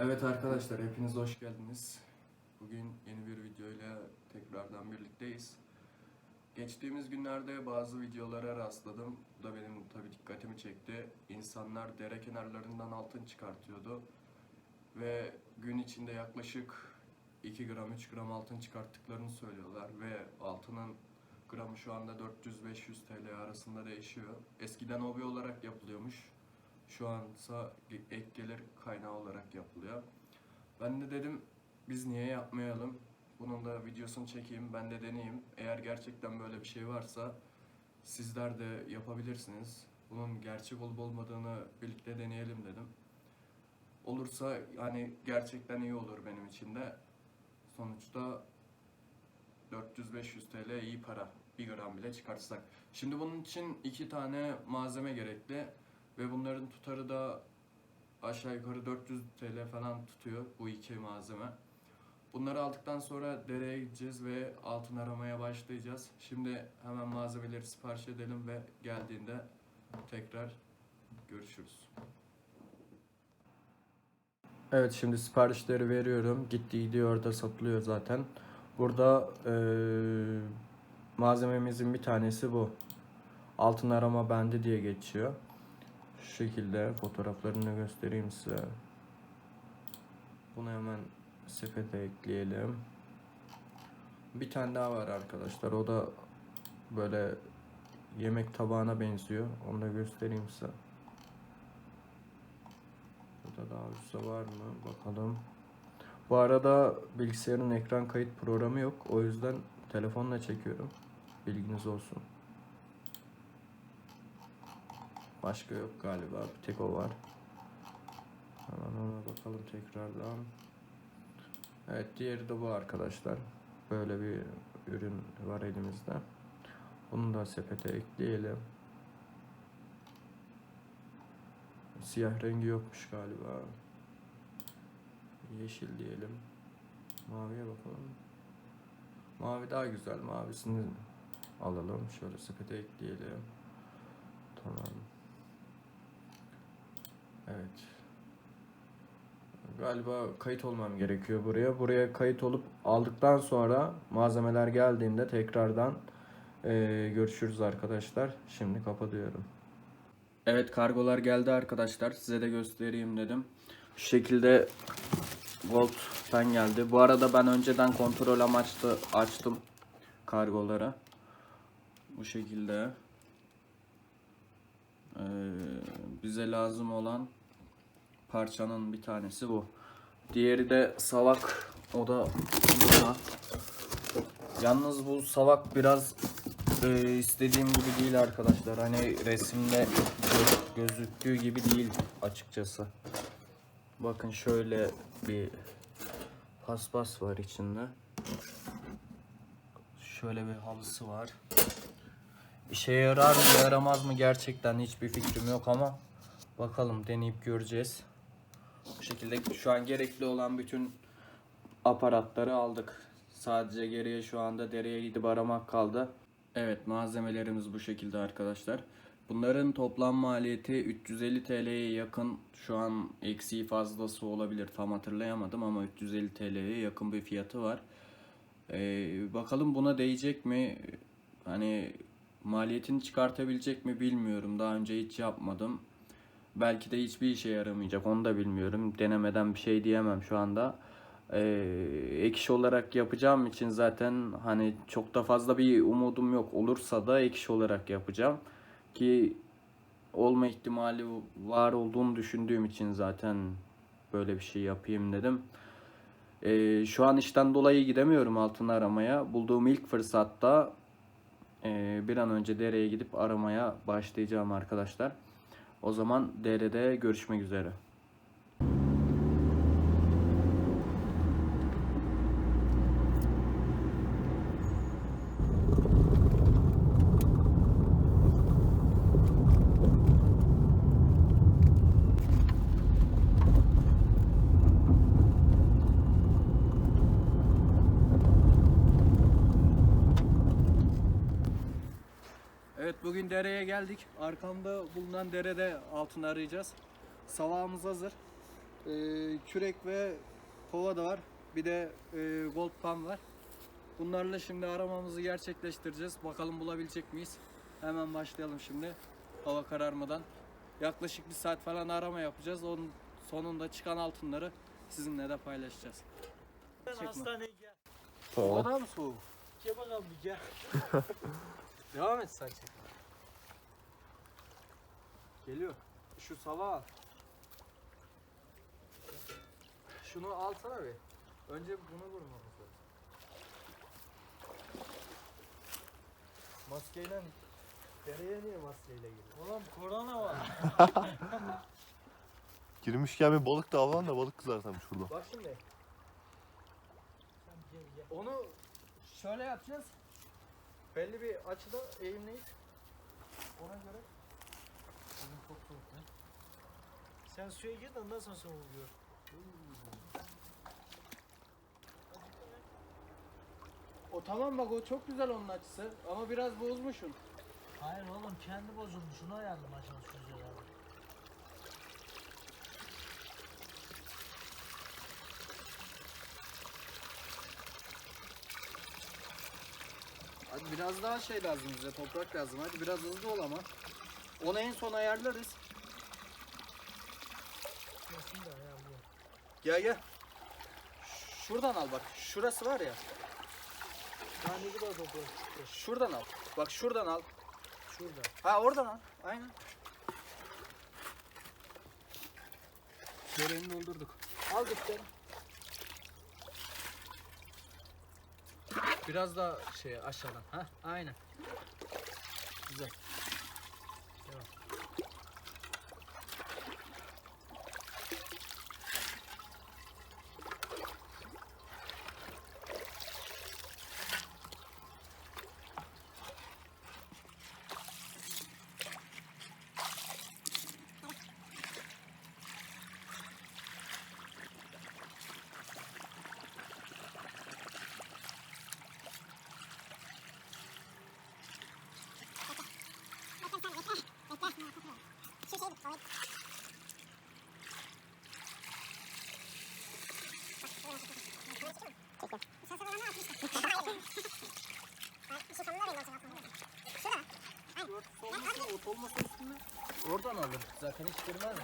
Evet arkadaşlar hepiniz hoş geldiniz. Bugün yeni bir videoyla tekrardan birlikteyiz. Geçtiğimiz günlerde bazı videolara rastladım. Bu da benim tabii dikkatimi çekti. İnsanlar dere kenarlarından altın çıkartıyordu. Ve gün içinde yaklaşık 2 gram 3 gram altın çıkarttıklarını söylüyorlar. Ve altının gramı şu anda 400-500 TL arasında değişiyor. Eskiden hobi olarak yapılıyormuş. Şu ansa ek gelir kaynağı olarak yapılıyor. Ben de dedim biz niye yapmayalım? Bunun da videosunu çekeyim, ben de deneyeyim. Eğer gerçekten böyle bir şey varsa sizler de yapabilirsiniz. Bunun gerçek olup olmadığını birlikte deneyelim dedim. Olursa hani gerçekten iyi olur benim için de. Sonuçta 400-500 TL iyi para. 1 gram bile çıkartsak. Şimdi bunun için iki tane malzeme gerekli. Ve bunların tutarı da aşağı yukarı 400 TL falan tutuyor bu iki malzeme. Bunları aldıktan sonra dereye gideceğiz ve altın aramaya başlayacağız. Şimdi hemen malzemeleri sipariş edelim ve geldiğinde tekrar görüşürüz. Evet şimdi siparişleri veriyorum. Gitti gidiyor orada satılıyor zaten. Burada eee, malzememizin bir tanesi bu. Altın arama bendi diye geçiyor. Şu şekilde fotoğraflarını göstereyim size. Bunu hemen sepete ekleyelim. Bir tane daha var arkadaşlar. O da böyle yemek tabağına benziyor. Onu da göstereyim size. Burada daha üstte var mı? Bakalım. Bu arada bilgisayarın ekran kayıt programı yok. O yüzden telefonla çekiyorum. Bilginiz olsun. Başka yok galiba. Bir tek o var. Hemen ona bakalım tekrardan. Evet diğeri de bu arkadaşlar. Böyle bir ürün var elimizde. Bunu da sepete ekleyelim. Siyah rengi yokmuş galiba. Yeşil diyelim. Maviye bakalım. Mavi daha güzel. Mavisini alalım. Şöyle sepete ekleyelim. Tamam. Evet. Galiba kayıt olmam gerekiyor buraya. Buraya kayıt olup aldıktan sonra malzemeler geldiğinde tekrardan eee, görüşürüz arkadaşlar. Şimdi kapatıyorum. Evet kargolar geldi arkadaşlar. Size de göstereyim dedim. Şu şekilde Volt'tan geldi. Bu arada ben önceden kontrol amaçlı açtım kargoları. Bu şekilde. Ee, bize lazım olan parçanın bir tanesi bu. Diğeri de savak. O da burada. Yalnız bu savak biraz e, istediğim gibi değil arkadaşlar. Hani resimde gö- gözüktüğü gibi değil açıkçası. Bakın şöyle bir paspas var içinde. Şöyle bir halısı var. İşe yarar mı yaramaz mı gerçekten hiçbir fikrim yok ama bakalım deneyip göreceğiz. Bu şekilde şu an gerekli olan bütün aparatları aldık. Sadece geriye şu anda dereye gidip aramak kaldı. Evet malzemelerimiz bu şekilde arkadaşlar. Bunların toplam maliyeti 350 TL'ye yakın. Şu an eksiği fazlası olabilir tam hatırlayamadım ama 350 TL'ye yakın bir fiyatı var. Ee, bakalım buna değecek mi? Hani maliyetini çıkartabilecek mi bilmiyorum. Daha önce hiç yapmadım. Belki de hiçbir işe yaramayacak. Onu da bilmiyorum. Denemeden bir şey diyemem şu anda. Ee, ek iş olarak yapacağım için zaten hani çok da fazla bir umudum yok. Olursa da ek iş olarak yapacağım. Ki olma ihtimali var olduğunu düşündüğüm için zaten böyle bir şey yapayım dedim. Ee, şu an işten dolayı gidemiyorum altın aramaya. Bulduğum ilk fırsatta e, bir an önce dereye gidip aramaya başlayacağım arkadaşlar. O zaman derede görüşmek üzere. Evet bugün dereye geldik. Arkamda bulunan derede altın arayacağız. Savağımız hazır. Ee, kürek ve kova da var. Bir de e, gold pan var. Bunlarla şimdi aramamızı gerçekleştireceğiz. Bakalım bulabilecek miyiz? Hemen başlayalım şimdi. Hava kararmadan. Yaklaşık bir saat falan arama yapacağız. Onun sonunda çıkan altınları sizinle de paylaşacağız. Sen Çekme. hastaneye gel. O kadar mı soğuk? Gel bakalım bir gel. Devam et çek. Geliyor. Şu sava al. Şunu alsana bir. Önce bunu vurmamız lazım. Maskeyle dereye niye maskeyle giriyor? Oğlum korona var. Girmişken bir balık da avlan da balık kızartamış burada. Bak şimdi onu şöyle yapacağız. Belli bir açıda eğimleyip ona göre Bugün çok soğuk ya. Sen suya gir de ondan sonra soğuk oluyor. O tamam bak o çok güzel onun açısı ama biraz bozmuşsun. Hayır oğlum kendi bozulmuş. Şunu ayarlamaya çalışıyoruz herhalde. Hadi biraz daha şey lazım bize toprak lazım hadi biraz hızlı ol ama. Onu en son ayarlarız. Gel gel. Şuradan al bak şurası var ya. Daha ne kadar toprak çıktı? Şuradan al. Bak şuradan al. Şurada. Ha oradan al. Aynen. Dereyi doldurduk. Al dipten. Biraz daha şey aşağıdan. Ha aynen. Olmasa, üstünde. Oradan alır. Zaten hiç girmez mi?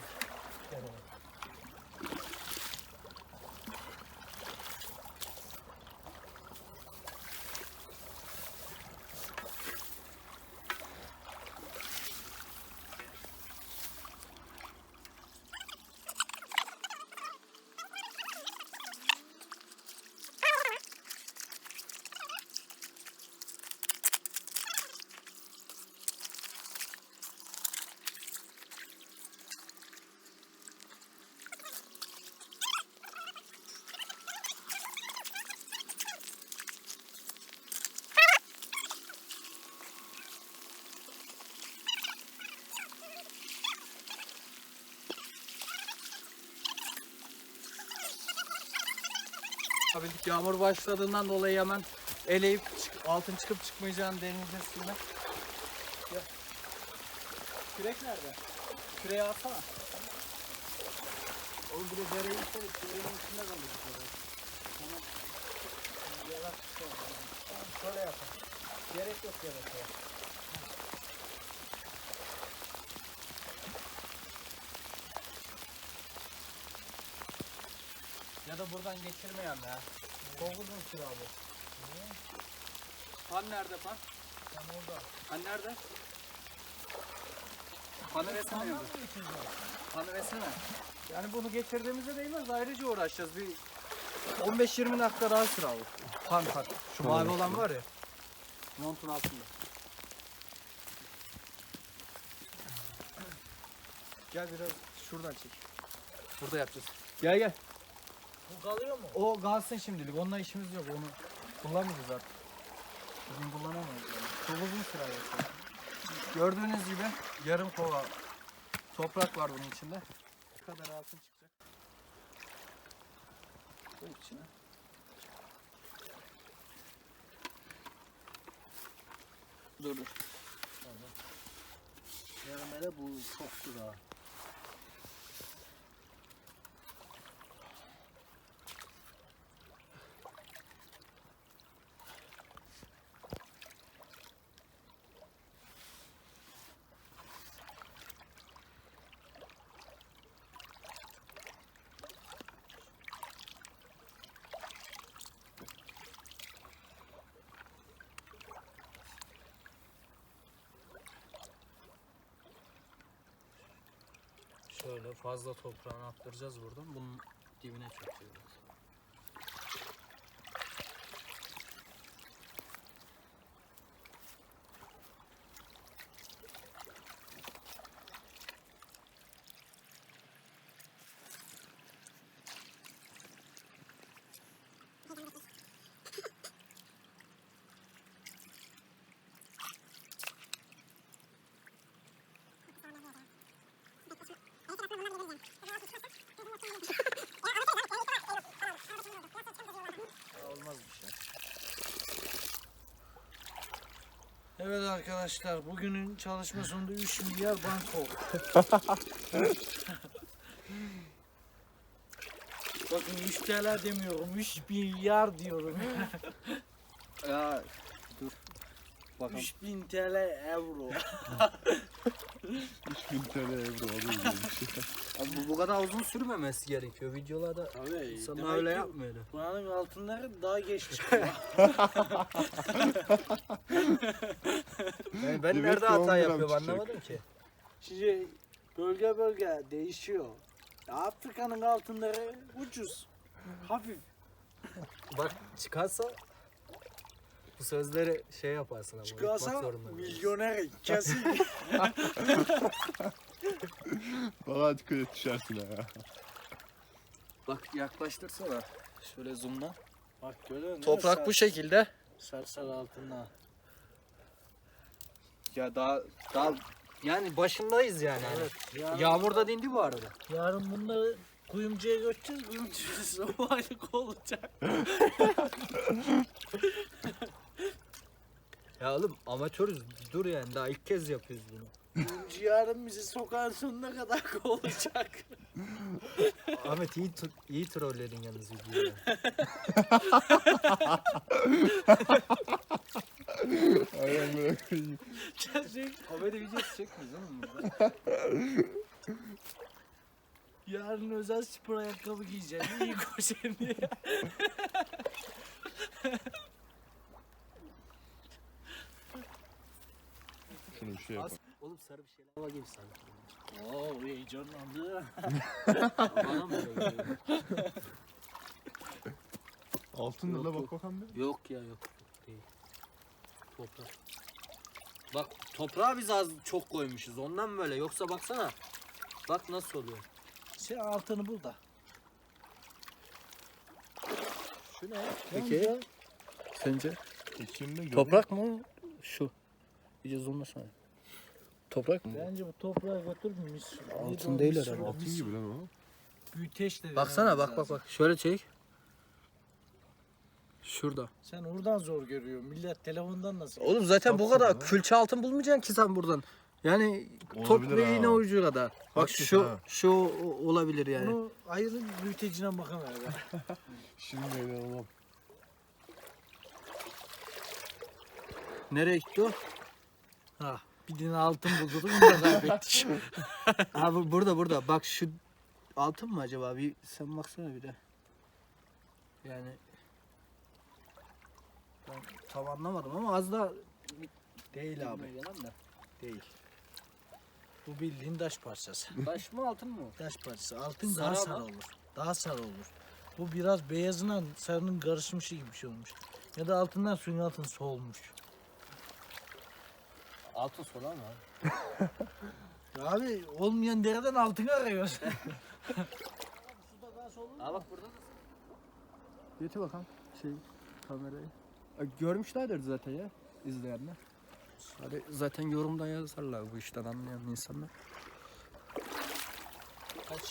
Tabii yağmur başladığından dolayı hemen eleyip çık- altın çıkıp çıkmayacağını deneyeceğiz şimdi. Ya. Kürek nerede? Küreği alsana. Oğlum bir de dereyi istedik. Derenin içinde kalıyor. Tamam. Yalan. Tamam şöyle yapalım. Gerek yok gerekiyor. Ya da buradan geçirmeyen ya. Çok uzun süre abi. Pan nerede pan? Sen orada. Pan nerede? Panı versene evde. Panı versene. Yani bunu getirdiğimizde değmez ayrıca uğraşacağız. Bir 15-20 dakika daha süre abi. Pan pan. Şu mavi olan var ya. Montun altında. Gel biraz şuradan çek. Burada yapacağız. Gel gel. Bu kalıyor mu? O kalsın şimdilik. Onunla işimiz yok. Onu kullanmayacağız artık. Bugün kullanamayız yani. Çok uzun süre yaşıyor. Gördüğünüz gibi yarım kova toprak var bunun içinde. Bu kadar altın çıkacak. Koy içine. Dur dur. Yarın böyle bu çok su daha. Şöyle fazla toprağını attıracağız buradan. Bunun dibine çöküyoruz. Olmaz bir şey. Evet arkadaşlar bugünün çalışma sonunda 3 milyar banko. Bakın 3 TL demiyorum 3 milyar diyorum. Ya dur. Bakalım. 3000 TL euro. 3000 TL euro. Abi bu, bu kadar uzun sürmemesi gerekiyor. Videolarda Abi insanlar öyle yapmıyor. Buranın altınları daha geç çıkıyor. Yani ben Demek nerede ki 10 hata gram yapıyorum çıkacak. anlamadım ki. Şimdi bölge bölge değişiyor. Afrika'nın altınları ucuz. Hafif. Bak çıkarsa bu sözleri şey yaparsın ama Çıkarsa zorunda milyoner kesin. Valla dikkat et düşersin ha. Bak yaklaştırsana. Şöyle zoomla. Bak görüyor musun? Toprak bu şekilde. Sarsar altınlar. Ya daha daha yani başındayız yani. Evet. Yarın, Yağmur da dindi bu arada. yarın bunları kuyumcuya götüreceğiz. Kuyumcusu o aylık olacak. Ya oğlum amatörüz. Dur yani daha ilk kez yapıyoruz bunu. Yarın bizi sokağın sonuna kadar kovacak. Ahmet iyi tr- iyi trolledin yalnız videoyu. Aynen böyle koyayım. Gerçek. Komedi videosu çekmiyoruz oğlum burada. Yarın özel spor ayakkabı giyeceğim. İyi koşayım diye. Şunu bir şey yapalım. Oğlum sarı bir şeyler hava gibi sanki. Oo heyecanlandı. Bana mı öyle geliyor? Yok, la yok. bak bakalım bir. Yok ya yok. Değil. Toprak. Bak toprağa biz az çok koymuşuz. Ondan böyle. Yoksa baksana. Bak nasıl oluyor. Sen altını bul da. Şu ne? Peki. Sence? Toprak mı? Şu. İyice zoomlasana. Toprak mı? Bence bu toprağa götürmüş. Altın değil herhalde. Altın gibi lan o. Büyüteçle Baksana vermemiz bak bak bak. Şöyle çek. Şurada. Sen oradan zor görüyor. Millet telefondan nasıl? Oğlum zaten bu Baksana kadar külçe altın bulmayacaksın ki sen buradan. Yani top Olabilir ve ha. iğne ucu kadar. Bak Hakikaten şu ha. şu o- olabilir yani. Bunu ayrı büyütecine bakamıyor. ya. Şimdi inanamam. Nereye gitti o? ha, bir tane altın bulduk. Bunu da kaybettik. Abi burada burada. Bak şu altın mı acaba? Bir sen baksana bir de. Yani ben tam anlamadım ama az da Değil abi. Gelen de. Değil. Bu bildiğin taş parçası. Taş mı altın mı? Taş parçası. Altın Sarı daha ama. sarı olur. Daha sarı olur. Bu biraz beyazına sarının karışmışı gibi bir şey olmuş. Ya da altından suyun altın soğumuş. Altın sola mı? Abi olmayan dereden altın arıyoruz. Aa bak burada da. Getir bakalım şey kamerayı. Görmüşlerdir zaten ya izleyenler. Hadi zaten yorumda yazarlar bu işten anlayan insanlar.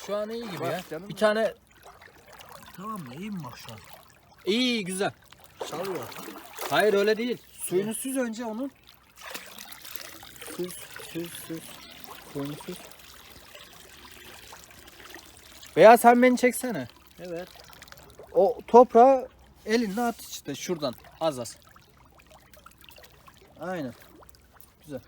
Şu an iyi gibi Bak ya. canım Bir tane tamam mı? İyi mi bak şu an? iyi güzel. Salıyor. Hayır öyle değil. Suyunu süz önce onun. Süz, süz, süz. Süz. Veya sen beni çeksene. Evet. O toprağı elinle at işte şuradan az az. Aynen. Güzel.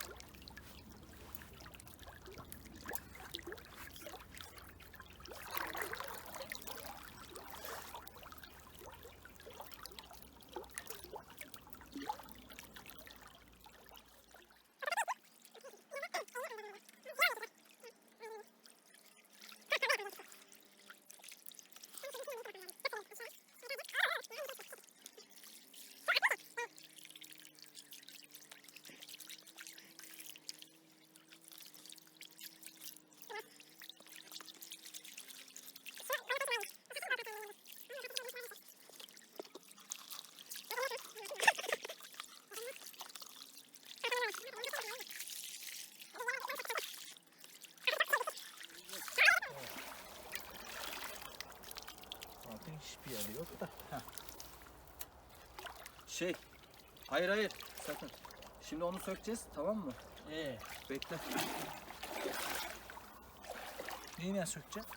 Yeri yok da. Şey. Hayır hayır. Sakın. Şimdi onu sökeceğiz tamam mı? Ee, Bekle. neyle sökeceğim?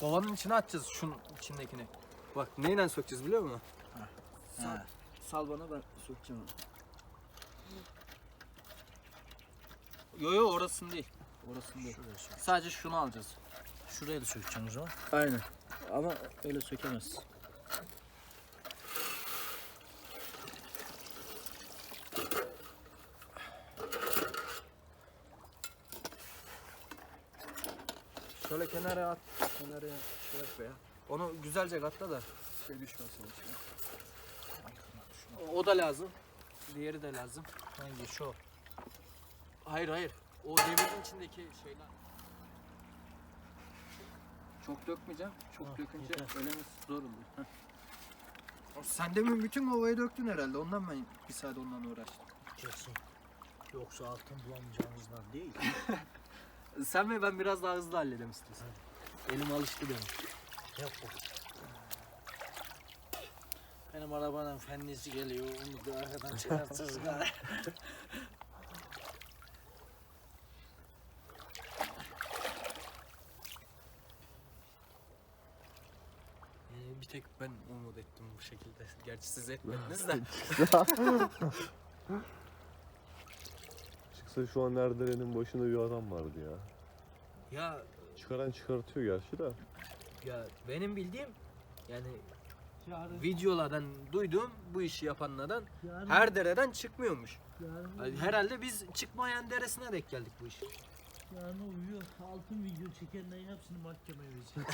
Kovanın içine atacağız şunun içindekini. Bak neyle sökeceğiz biliyor musun? Sal, Ha. sal bana ben sökeceğim onu. Yo yo orasını değil. Orasını değil. Şuraya sök. Sadece şunu alacağız. Şuraya da sökeceğim o zaman. Aynen. Ama öyle sökemezsin. Şöyle kenara at. Kenara şey yap ya. Onu güzelce katla da şey düşmesin içine. O- O da lazım. Diğeri de lazım. Hangi şu? Hayır hayır. O demirin içindeki şeyler. Çok dökmeyeceğim. Çok Ha, dökünce yeter. elemesi zor oluyor. Heh. Sen demin bütün ovayı döktün herhalde. Ondan ben bir saat ondan uğraştım. Kesin. Yoksa altın bulamayacağımızdan değil. Sen ve ben biraz daha hızlı halledelim istiyorsan. Elim alıştı benim. Yap bak. Benim arabanın fennisi geliyor. Onu da arkadan çıkartırız gari. Ee, bir tek ben umut ettim bu şekilde. Gerçi siz etmediniz de. Çıksa şu an Erdelen'in başında bir adam vardı ya. ya Çıkaran çıkartıyor gerçi de. ya benim bildiğim yani Yarın, videolardan duyduğum bu işi yapanlardan yarın, her dereden çıkmmış. yarın, Herhalde biz çıkmayan deresine denk geldik bu işe. Yarın uyuyor. Altın video çekenlerin hepsini mahkemeye verecek.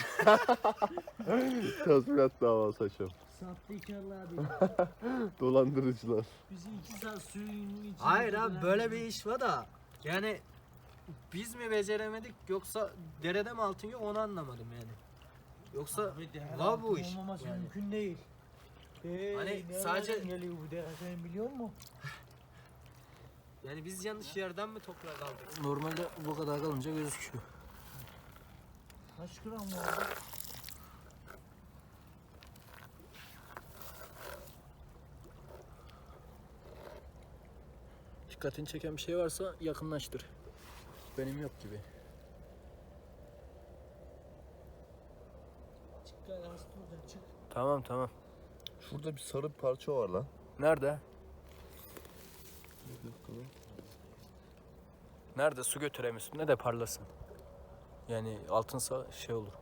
Tazminat davası açalım. Sahtekarlar değil. Dolandırıcılar. Bizi iki saat suyun içinde... Hayır abi böyle bir iş var da yani biz mi beceremedik yoksa derede mi altın yok onu anlamadım yani. Yoksa var bu iş. Olmaması yani. mümkün değil. Hey, Hani sadece- geliyor bu değer sen biliyor musun? Yani biz yanlış yerden mi toprak aldık? Normalde bu kadar kalınca gözüküyor. Kaç gram var? Dikkatini çeken bir şey varsa yakınlaştır. Benim yok gibi. Çık hasta olacaksın çık. Tamam tamam. Şurada bir sarı bir parça var lan. Nerede? Nerede su götüreyim üstüne de parlasın. Yani altınsa şey olur.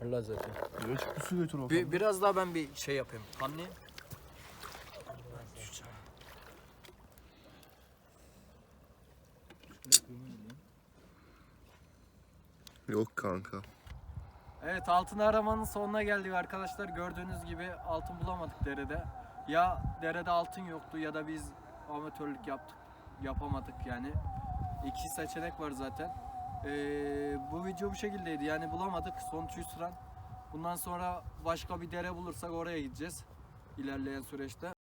Parlar zaten. Açık bir su götür bakalım. Bir, biraz daha ben bir şey yapayım. Anlayayım. Yok kanka. Evet altın aramanın sonuna geldik arkadaşlar. Gördüğünüz gibi altın bulamadık derede. Ya derede altın yoktu ya da biz amatörlük yaptık. Yapamadık yani. İki seçenek var zaten. Ee, bu video bu şekildeydi. Yani bulamadık. Sonuç hüsran. Bundan sonra başka bir dere bulursak oraya gideceğiz. ilerleyen süreçte.